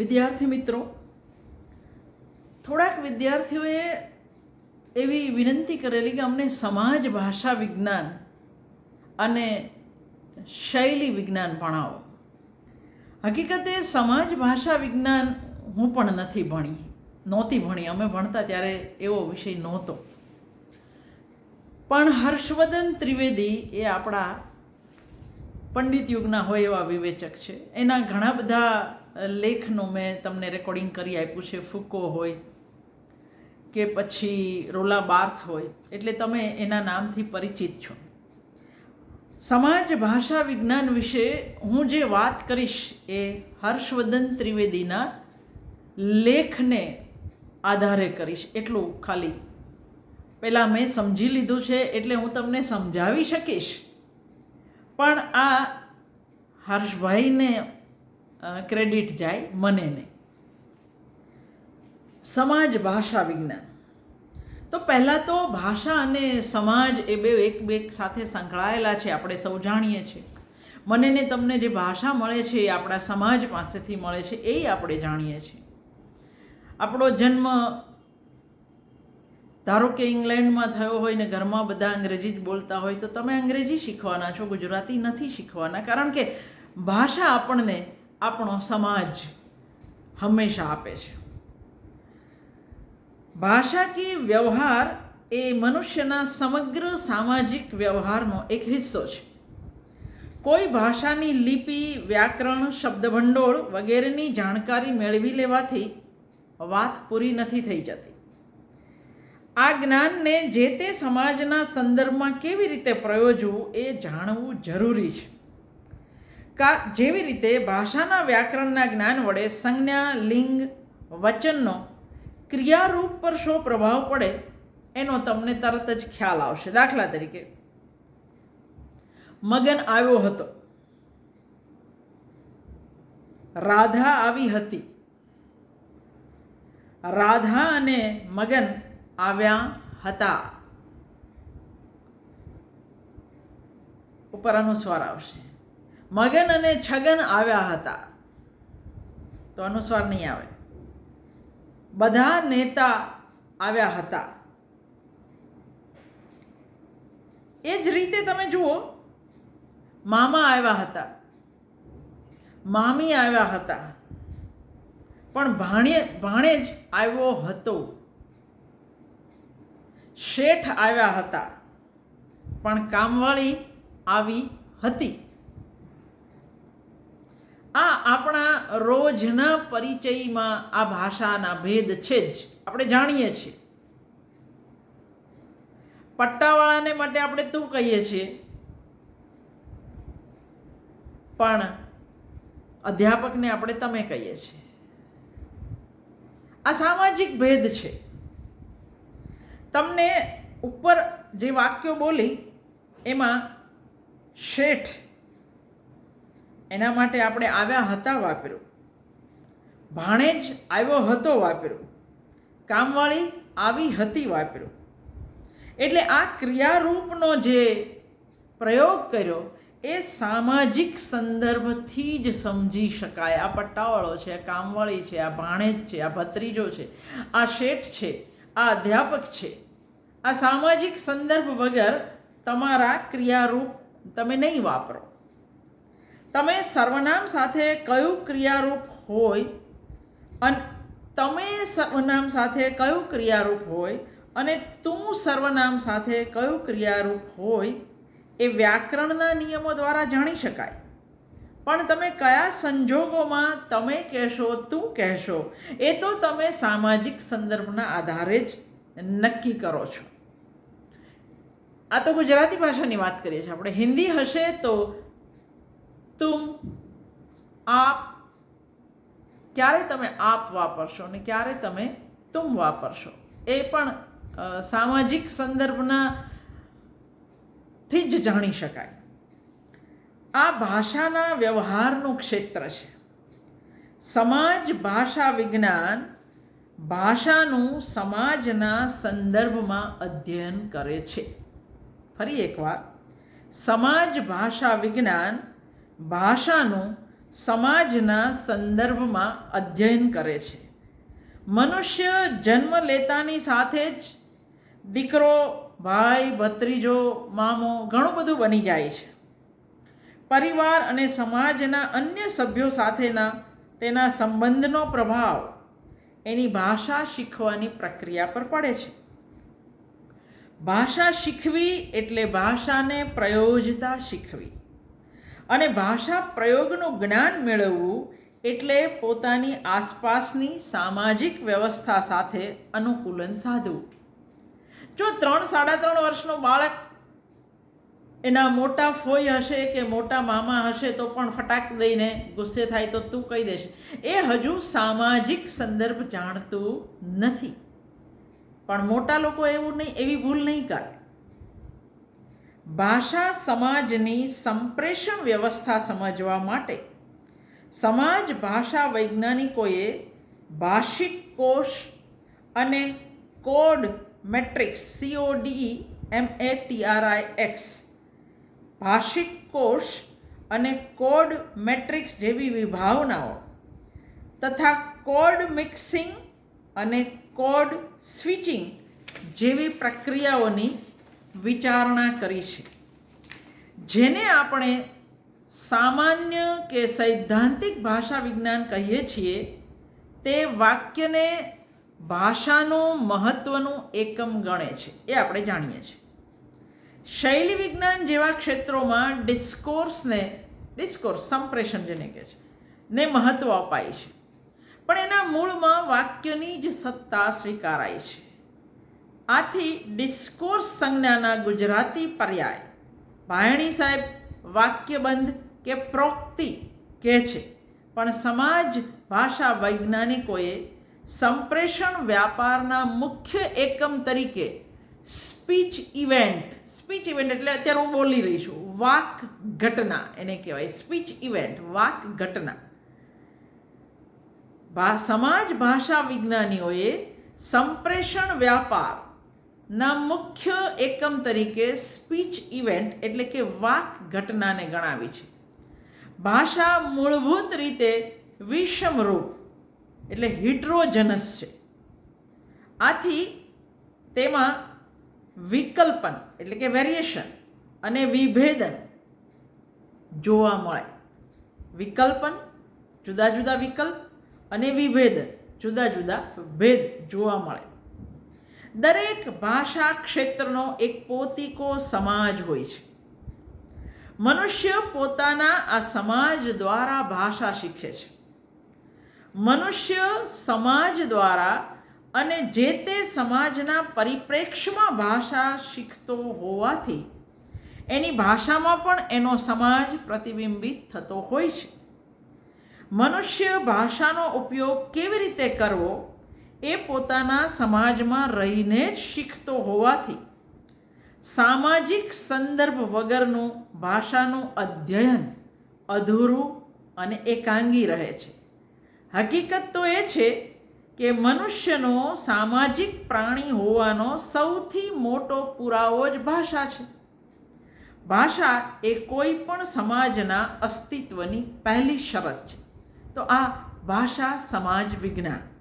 વિદ્યાર્થી મિત્રો, થોડાક વિદ્યાર્થીઓએ એવી વિનંતી કરેલી કે અમને સમાજ, ભાષા વિજ્ઞાન અને શૈલી વિજ્ઞાન ભણાવો. હકીકતે સમાજ, ભાષા વિજ્ઞાન હું પણ નથી ભણી, નહોતી ભણી. અમે ભણતા ત્યારે એવો વિષય નહોતો. પણ હર્ષવર્ધન ત્રિવેદી એ આપણા પંડિત યુગના હોય એવા વિવેચક છે. એના ઘણા બધા લેખનું મેં તમને રેકોર્ડિંગ કરી આપ્યું છે, ફૂકો હોય કે પછી રોલા બાર્થ હોય, એટલે તમે એના નામથી પરિચિત છો. સમાજ, ભાષા, વિજ્ઞાન વિશે હું જે વાત કરીશ એ હર્ષવર્ધન ત્રિવેદીના લેખને આધારે કરીશ, એટલું ખાલી. પહેલાં મેં સમજી લીધું છે, એટલે હું તમને સમજાવી શકીશ. પણ આ હર્ષભાઈને ક્રેડિટ જાય, મને નહીં. સમાજ, ભાષા, વિજ્ઞાન. તો પહેલાં તો ભાષા અને સમાજ એ બે એક બે સાથે સંકળાયેલા છે, આપણે સૌ જાણીએ છીએ. મને ને તમને જે ભાષા મળે છે એ આપણા સમાજ પાસેથી મળે છે, એ આપણે જાણીએ છીએ. આપણો જન્મ ધારો કે ઇંગ્લેન્ડમાં થયો હોય ને ઘરમાં બધા અંગ્રેજી જ બોલતા હોય, તો તમે અંગ્રેજી શીખવાના છો, ગુજરાતી નથી શીખવાના. કારણ કે ભાષા આપણને આપણો સમાજ હંમેશા આપે છે. ભાષાકીય વ્યવહાર એ મનુષ્યના સમગ્ર સામાજિક વ્યવહારનો એક હિસ્સો છે. કોઈ ભાષાની લિપિ, વ્યાકરણ, શબ્દભંડોળ વગેરેની જાણકારી મેળવી લેવાથી વાત પૂરી નથી થઈ જતી. આ જ્ઞાનને જે તે સમાજના સંદર્ભમાં કેવી રીતે પ્રયોજવું એ જાણવું જરૂરી છે. કા જેવી રીતે ભાષાના વ્યાકરણના જ્ઞાન વડે સંજ્ઞા, લિંગ, વચનનો ક્રિયારૂપ પર શો પ્રભાવ પડે, એનો તમને તરત જ ખ્યાલ આવશે. દાખલા તરીકે, મગન આવ્યો હતો. રાધા આવી હતી. રાધા અને મગન આવ્યા હતા. ઉપર અનુસ્વાર આવશે. મગન અને છગન આવ્યા હતા. તો અનુસ્વાર નહીં આવે. બધા નેતા આવ્યા હતા. એ જ રીતે તમે જુઓ, મામા આવ્યા હતા. મામી આવ્યા હતા. પણ ભાણે ભાણેજ આવ્યો હતો. શેઠ આવ્યા હતા. પણ કામવાળી આવી હતી. આપણા રોજના પરિચયમાં આ ભાષાના ભેદ છે જ. આપણે જાણીએ છીએ. પટ્ટાવાળાને માટે આપણે તું કહીએ છીએ? પણ અધ્યાપકને આપણે તમે કહીએ છીએ. આ સામાજિક ભેદ છે. તમને ઉપર જે વાક્યો બોલી, એમાં શેઠ એના માટે આપણે આવ્યા હતા વાપર્યું. ભાણેજ આવ્યો હતો વાપર્યું. કામવાળી આવી હતી વાપર્યું. એટલે આ ક્રિયારૂપનો જે પ્રયોગ કર્યો, એ સામાજિક સંદર્ભથી જ સમજી શકાય. આ પટ્ટાવાળો છે, આ કામવાળી છે, આ ભાણેજ છે, આ ભત્રીજો છે, આ શેઠ છે, આ અધ્યાપક છે. આ સામાજિક સંદર્ભ વગર તમારા ક્રિયારૂપ તમે નહીં વાપરો. તમે સર્વનામ સાથે કયું ક્રિયારૂપ હોય અને તમે સર્વનામ સાથે કયું ક્રિયારૂપ હોય અને તું સર્વનામ સાથે કયું ક્રિયારૂપ હોય એ વ્યાકરણના નિયમો દ્વારા જાણી શકાય. પણ તમે કયા સંજોગોમાં તમે કહેશો, તું કહેશો, એ તો તમે સામાજિક સંદર્ભના આધારે જ નક્કી કરો છો. આ તો ગુજરાતી ભાષાની વાત કરીએ છીએ. આપણે હિન્દી હશે તો તુમ આપ ક્યારે તમે આપ વાપરશો અને ક્યારે તમે તુમ વાપરશો? એ પણ સામાજિક સંદર્ભના થી જ જાણી શકાય. આ ભાષાના વ્યવહારનું ક્ષેત્ર છે. સમાજ ભાષા વિજ્ઞાન ભાષાનું સમાજના સંદર્ભમાં અધ્યયન કરે છે. ફરી એકવાર, સમાજ ભાષા વિજ્ઞાન ભાષાનું સમાજના સંદર્ભમાં અધ્યયન કરે છે. મનુષ્ય જન્મ લેતાની સાથે જ દીકરો, ભાઈ, ભત્રીજો, મામો ઘણું બધું બની જાય છે. પરિવાર અને સમાજના અન્ય સભ્યો સાથેના તેના સંબંધનો પ્રભાવ એની ભાષા શીખવાની પ્રક્રિયા પર પડે છે. ભાષા શીખવી એટલે ભાષાને પ્રયોજતા શીખવી. અને ભાષા પ્રયોગનું જ્ઞાન મેળવવું એટલે પોતાની આસપાસની સામાજિક વ્યવસ્થા સાથે અનુકૂલન સાધવું. જો ત્રણ સાડા ત્રણ વર્ષનું બાળક એના મોટા ફોઈ હશે કે મોટા મામા હશે તો પણ ફટાક દઈને ગુસ્સે થાય તો તું કહી દેશે. એ હજુ સામાજિક સંદર્ભ જાણતું નથી. પણ મોટા લોકો એવું નહીં, એવી ભૂલ નહીં કરે. ભાષા સમાજની સંપ્રેષણ વ્યવસ્થા સમજવા માટે સમાજ ભાષા વૈજ્ઞાનિકોએ ભાષિક કોષ અને code matrix C O D M A T R I X ભાષિક કોષ અને કોડ મેટ્રિક્સ જેવી વિભાવનાઓ તથા કોડ મિક્સિંગ અને કોડ સ્વિચિંગ જેવી પ્રક્રિયાઓની વિચારણા કરી છે. જેને આપણે સામાન્ય કે સૈદ્ધાંતિક ભાષા વિજ્ઞાન કહીએ છીએ, તે વાક્યને ભાષાનું મહત્ત્વનું એકમ ગણે છે, એ આપણે જાણીએ છીએ. શૈલી વિજ્ઞાન જેવા ક્ષેત્રોમાં ડિસ્કોર્સને, ડિસ્કોર્સ સંપ્રેષણ જેને કહે છે, ને મહત્ત્વ અપાય છે. પણ એના મૂળમાં વાક્યની જ સત્તા સ્વીકારાય છે. આથી ડિસ્કોર્સ સંજ્ઞાના ગુજરાતી પર્યાય. ભાયણી સાહેબ વાક્યબંધ કે પ્રોક્તિ કહે છે, પણ સમાજ ભાષા વૈજ્ઞાનિકોએ સંપ્રેષણ વ્યાપારના મુખ્ય એકમ તરીકે સ્પીચ ઇવેન્ટ સ્પીચ ઇવેન્ટ એટલે અત્યારે હું બોલી રહી છું, વાક ઘટના એને કહેવાય સ્પીચ ઇવેન્ટ વાક ઘટના. સમાજ ભાષા વિજ્ઞાનીઓએ સંપ્રેષણ વ્યાપારના મુખ્ય એકમ તરીકે સ્પીચ ઇવેન્ટ એટલે કે વાક ઘટનાને ગણાવી છે. ભાષા મૂળભૂત રીતે વિષમરૂપ એટલે હિટ્રોજનસ છે. આથી તેમાં વિકલ્પન એટલે કે વેરિએશન અને વિભેદન જોવા મળે. વિકલ્પન, જુદા જુદા વિકલ્પ અને વિભેદન જુદા જુદા ભેદ જોવા મળે. દરેક ભાષા ક્ષેત્રનો એક પોતિકો સમાજ હોય છે. મનુષ્ય પોતાના આ સમાજ દ્વારા ભાષા શીખે છે. મનુષ્ય સમાજ દ્વારા અને જે તે સમાજના પરિપ્રેક્ષ્યમાં ભાષા શીખતો હોવાથી એની ભાષામાં પણ એનો સમાજ પ્રતિબિંબિત થતો હોય છે. મનુષ્ય ભાષાનો ઉપયોગ કેવી રીતે કરવો એ પોતાના સમાજમાં રહીને જ શીખતો હોવાથી સામાજિક સંદર્ભ વગરનું ભાષાનું અધ્યયન અધૂરું અને એકાંગી રહે છે. હકીકત તો એ છે કે મનુષ્યનો સામાજિક પ્રાણી હોવાનો સૌથી મોટો પુરાવો જ ભાષા છે. ભાષા એ કોઈ પણ સમાજના અસ્તિત્વની પહેલી શરત છે. તો આ ભાષા સમાજ વિજ્ઞાન.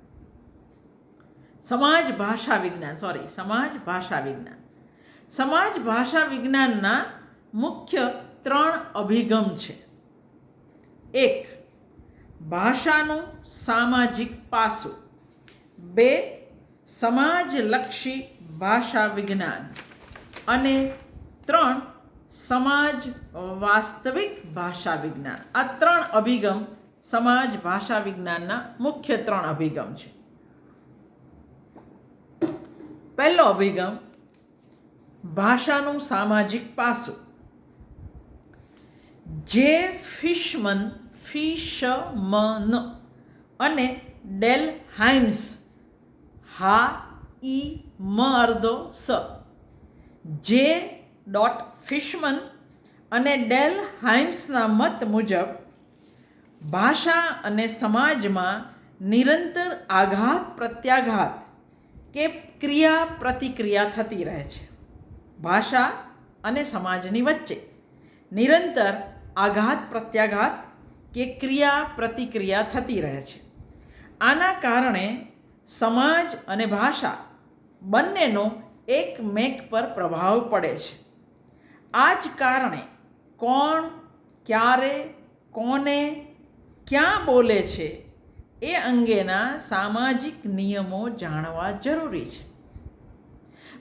સમાજ ભાષા વિજ્ઞાન સોરી સમાજ ભાષા વિજ્ઞાન. સમાજ ભાષા વિજ્ઞાનના મુખ્ય ત્રણ અભિગમ છે. એક, ભાષાનું સામાજિક પાસું. બે, સમાજલક્ષી ભાષા વિજ્ઞાન. અને ત્રણ, સમાજ વાસ્તવિક ભાષા વિજ્ઞાન. આ ત્રણ અભિગમ સમાજ ભાષા વિજ્ઞાનના મુખ્ય ત્રણ અભિગમ છે. પહેલો અભિગમ ભાષાનું સામાજિક પાસું. જે ફિશમન ફિશમન અને ડેલ હાઇન્સ હા, ઈ, મ અર્ધો, સ. જે ડોટ ફિશમન અને ડેલ હાઇન્સના મત મુજબ ભાષા અને સમાજમાં નિરંતર આઘાત, પ્રત્યાઘાત કે ક્રિયા પ્રતિક્રિયા થતી રહે છે. ભાષા અને સમાજની વચ્ચે નિરંતર આઘાત, પ્રત્યાઘાત કે ક્રિયા પ્રતિક્રિયા થતી રહે છે. આના કારણે સમાજ અને ભાષા બંનેનો એકમેક પર પ્રભાવ પડે છે. આ જ કારણે કોણ, ક્યારે, કોને, ક્યાં બોલે છે એ અંગેના સામાજિક નિયમો જાણવા જરૂરી છે.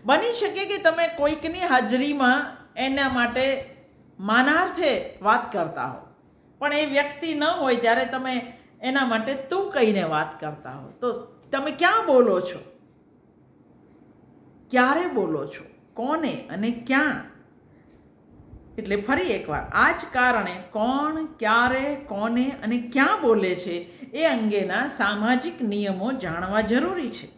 બની શકે કે તમે કોઈકની હાજરીમાં એના માટે માનાર્થે વાત કરતા હો. પણ એ વ્યક્તિ ન હોય ત્યારે તમે એના માટે તું કહીને વાત કરતા હો. તો તમે ક્યાં બોલો છો? ક્યારે બોલો છો? કોને અને ક્યાં? એટલે ફરી એકવાર, આ જ કારણે કોણ, ક્યારે, કોને અને ક્યાં બોલે છે એ અંગેના સામાજિક નિયમો જાણવા જરૂરી છે.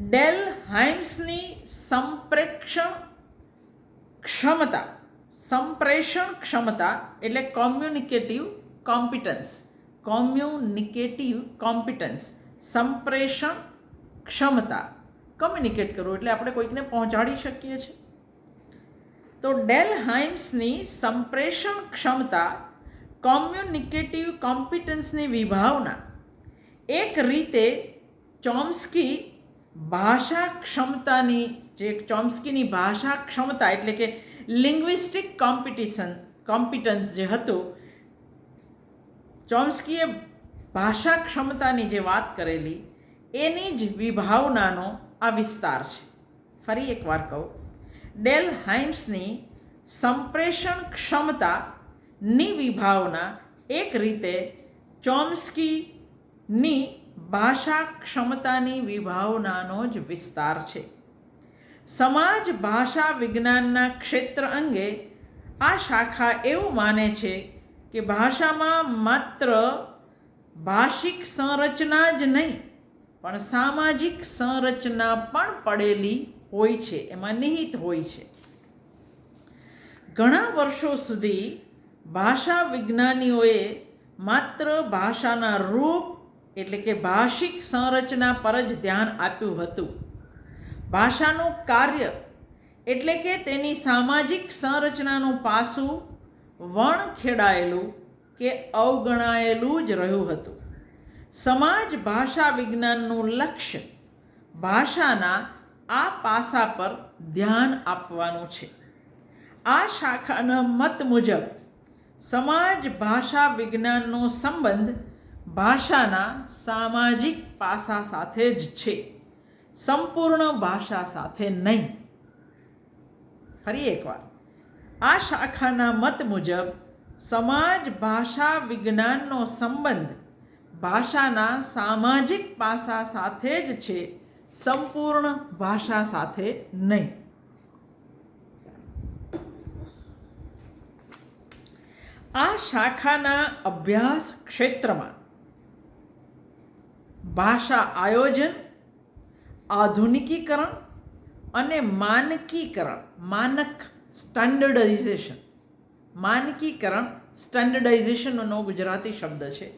ડેલ હાઇમ્સની સંપ્રેક્ષણ ક્ષમતા, સંપ્રેષણ ક્ષમતા એટલે કોમ્યુનિકેટિવ કોમ્પિટન્સ કોમ્યુનિકેટિવ કોમ્પિટન્સ, સંપ્રેષણ ક્ષમતા. કમ્યુનિકેટ કરવું એટલે આપણે કોઈકને પહોંચાડી શકીએ છીએ. તો ડેલ હાઇમ્સની સંપ્રેષણ ક્ષમતા, કોમ્યુનિકેટિવ કોમ્પિટન્સની વિભાવના. એક રીતે ચોમ્સ્કી ભાષા ક્ષમતાની જે ચોમ્સ્કીની ભાષા ક્ષમતા એટલે કે લિંગ્વિસ્ટિક કોમ્પિટિશન, કોમ્પિટન્સ જે હતું, ચોમ્સ્કીએ ભાષા ક્ષમતાની જે વાત કરેલી, એની જ વિભાવનાનો આ વિસ્તાર છે. ફરી એકવાર કહું, ડેલ હાઇમ્સની સંપ્રેષણ ક્ષમતાની વિભાવના એક રીતે ચોમ્સ્કીની ભાષા ક્ષમતાની વિભાવનાનો જ વિસ્તાર છે. સમાજ ભાષા વિજ્ઞાનના ક્ષેત્ર અંગે આ શાખા એવું માને છે કે ભાષામાં માત્ર ભાષિક સંરચના જ નહીં, પણ સામાજિક સંરચના પણ પડેલી હોય છે, એમાં નિહિત હોય છે. ઘણા વર્ષો સુધી ભાષા વિજ્ઞાનીઓએ માત્ર ભાષાના રૂપ એટલે કે ભાષિક સંરચના પર જ ધ્યાન આપ્યું હતું. ભાષાનું કાર્ય એટલે કે તેની સામાજિક સંરચનાનું પાસું વણખેડાયેલું કે અવગણાયેલું જ રહ્યું હતું. સમાજ ભાષા વિજ્ઞાનનું લક્ષ્ય ભાષાના આ પાસા પર ધ્યાન આપવાનું છે. આ શાખાના મત મુજબ સમાજ ભાષા વિજ્ઞાનનો સંબંધ ભાષાના સામાજિક પાસા સાથે જ છે. સંપૂર્ણ ભાષા સાથે નહીં. ફરી એકવાર. આ શાખાના મત મુજબ સમાજ ભાષા વિજ્ઞાનનો સંબંધ ભાષાના સામાજિક પાસા સાથે જ છે, સંપૂર્ણ ભાષા સાથે નહીં. આ શાખાના અભ્યાસ ક્ષેત્રમાં ભાષા આયોજન, આધુનિકીકરણ અને માનકીકરણ, માનક સ્ટાન્ડર્ડાઇઝેશન માનકીકરણ સ્ટાન્ડર્ડાઇઝેશનનો ગુજરાતી શબ્દ છે.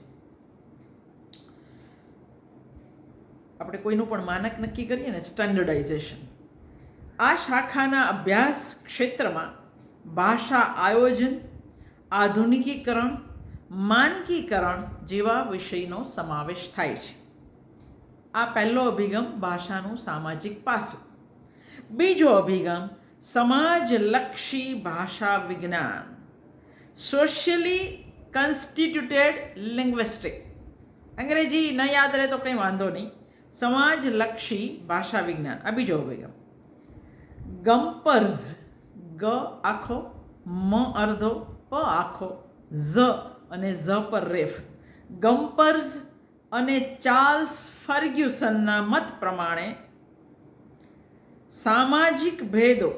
આપણે કોઈનું પણ માનક નક્કી કરીએ ને સ્ટાન્ડર્ડાઇઝેશન આ શાખાના અભ્યાસ ક્ષેત્રમાં ભાષા આયોજન, આધુનિકીકરણ, માનકીકરણ જેવા વિષયનો સમાવેશ થાય છે. આ પહેલો અભિગમ ભાષાનું સામાજિક પાસું. બીજો અભિગમ, સમાજલક્ષી ભાષા વિજ્ઞાન. સોશિયલી કન્સ્ટિટ્યુટેડ લિંગ્વિસ્ટિક અંગ્રેજી ન યાદ રહે તો કંઈ વાંધો નહીં. સમાજલક્ષી ભાષા વિજ્ઞાન. આ બીજો અભિગમ. ગમ્પર્સ ગ આખો, મ અર્ધો, પ આખો, ઝ અને ઝ પર રેફ. ગમ્પર્સ અને ચાર્લ્સ ફર્ગ્યુસનના મત પ્રમાણે સામાજિક ભેદો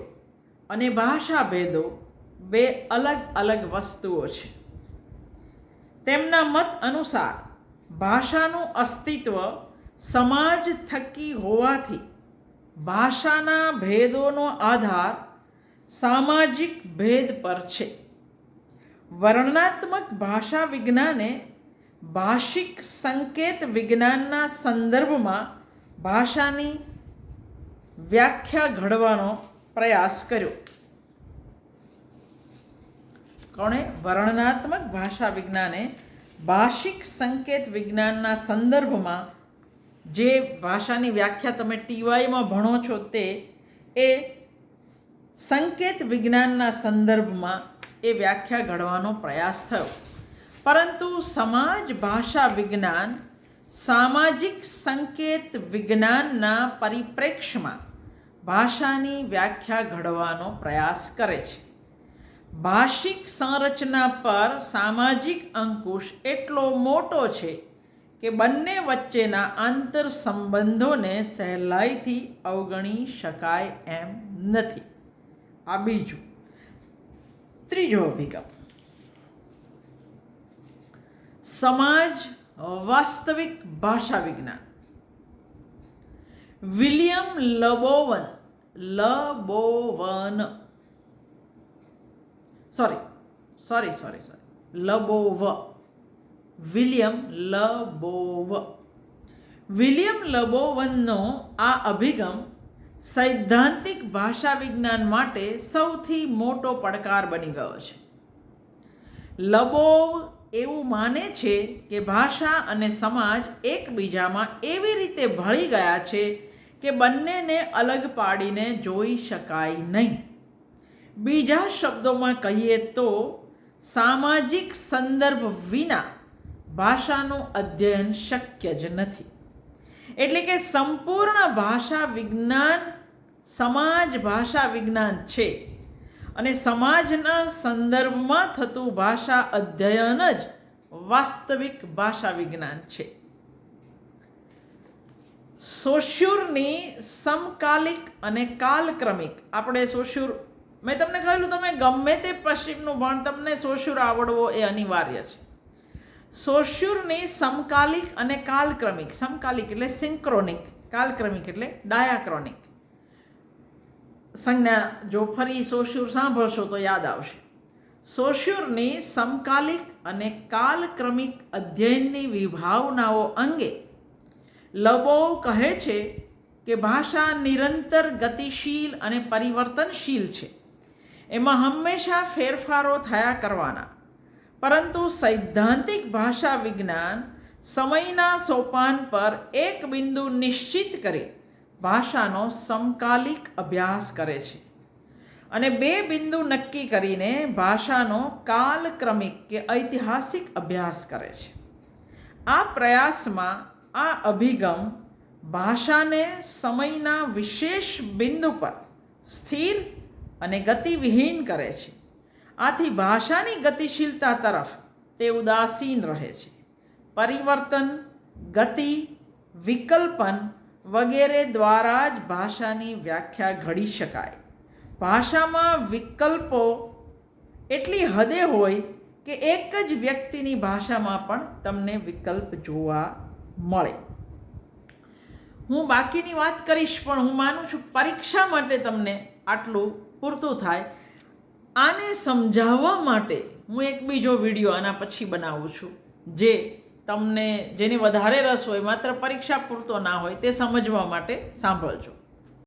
અને ભાષા ભેદો બે અલગ અલગ વસ્તુઓ છે. તેમના મત અનુસાર ભાષાનું અસ્તિત્વ સમાજ થકી હોવાથી ભાષાના ભેદોનો આધાર સામાજિક ભેદ પર છે. વર્ણનાત્મક ભાષા વિજ્ઞાને ભાષિક સંકેત વિજ્ઞાનના સંદર્ભમાં ભાષાની વ્યાખ્યા ઘડવાનો પ્રયાસ કર્યો. કોણે વર્ણનાત્મક ભાષા વિજ્ઞાને ભાષિક સંકેત વિજ્ઞાનના સંદર્ભમાં જે ભાષાની વ્યાખ્યા તમે ટીવાયમાં ભણો છો તે, એ સંકેત વિજ્ઞાનના સંદર્ભમાં એ વ્યાખ્યા ઘડવાનો પ્રયાસ થયો. પરંતુ સમાજ, ભાષા, વિજ્ઞાન, સામાજિક સંકેત, વિજ્ઞાનના પરિપ્રેક્ષ્યમાં ભાષાની વ્યાખ્યા ઘડવાનો પ્રયાસ કરે છે. ભાષિક સંરચના પર સામાજિક અંકુશ એટલો મોટો છે કે બંને વચ્ચેના આંતર સંબંધોને સહેલાઈથી અવગણી શકાય એમ નથી. આ બીજું, ત્રીજો અભિગમ. સમાજ વાસ્તવિક ભાષા વિજ્ઞાન. વિલિયમ લબોવન લબોવન. Sorry sorry sorry sorry Labov. William Labov. William લબોવનનો આ અભિગમ સૈદ્ધાંતિક ભાષા વિજ્ઞાન માટે સૌથી મોટો પડકાર બની ગયો છે. લબોવ એવું માને છે કે ભાષા અને સમાજ એકબીજામાં એવી રીતે ભળી ગયા છે કે બંનેને અલગ પાડીને જોઈ શકાય નહીં. બીજા શબ્દોમાં કહીએ તો, સામાજિક સંદર્ભ વિના ભાષાનું અધ્યયન શક્ય જ નથી. એટલે કે સંપૂર્ણ ભાષા વિજ્ઞાન, સમાજ ભાષા વિજ્ઞાન છે. અને સમાજના સંદર્ભમાં થતું ભાષા અધ્યયન જ વાસ્તવિક ભાષા વિજ્ઞાન છે. સોશ્યુરની સમકાલિક અને કાલક્રમિક, આપણે સોશ્યુર, મેં તમને કહેલું તમે ગમે તે પશ્ચિમનું ભણ તમને સોશ્યુર આવડવો એ અનિવાર્ય છે. સોશ્યુરની સમકાલિક અને કાલક્રમિક, સમકાલિક એટલે સિંક્રોનિક, કાલક્રમિક એટલે ડાયાક્રોનિક. સંજ્ઞા, જો ફરી સોશ્યુર સાંભળશો તો યાદ આવશે. સોશ્યુરની સમકાલિક અને કાલક્રમિક અધ્યયનની વિભાવનાઓ અંગે લબો કહે છે કે ભાષા નિરંતર ગતિશીલ અને પરિવર્તનશીલ છે. એમાં હંમેશા ફેરફારો થયા કરવાના. પરંતુ સૈદ્ધાંતિક ભાષા વિજ્ઞાન સમયના સોપાન પર એક બિંદુ નિશ્ચિત કરી ભાષાનો સમકાલિક અભ્યાસ કરે છે. અને બે બિંદુ નક્કી કરીને ભાષાનો કાલક્રમિક કે ઐતિહાસિક અભ્યાસ કરે છે. આ પ્રયાસમાં આ અભિગમ ભાષાને સમયના વિશેષ બિંદુ પર સ્થિર અને ગતિવિહીન કરે છે. આથી ભાષાની ગતિશીલતા તરફ તે ઉદાસીન રહે છે. પરિવર્તન, ગતિ, વિકલ્પન વગેરે દ્વારા જ ભાષાની વ્યાખ્યા ઘડી શકાય. ભાષામાં વિકલ્પો એટલી હદે હોય કે એક જ વ્યક્તિની ભાષામાં પણ તમને વિકલ્પ જોવા મળે. હું બાકીની વાત કરીશ, પણ હું માનું છું પરીક્ષા માટે તમને આટલું પૂરતું થાય. આને સમજાવવા માટે હું એક બીજો વીડિયો આના પછી બનાવું છું, જે તમને જેને વધારે રસ હોય માત્ર પરીક્ષા પૂરતો ના હોય તે સમજવા માટે સાંભળજો.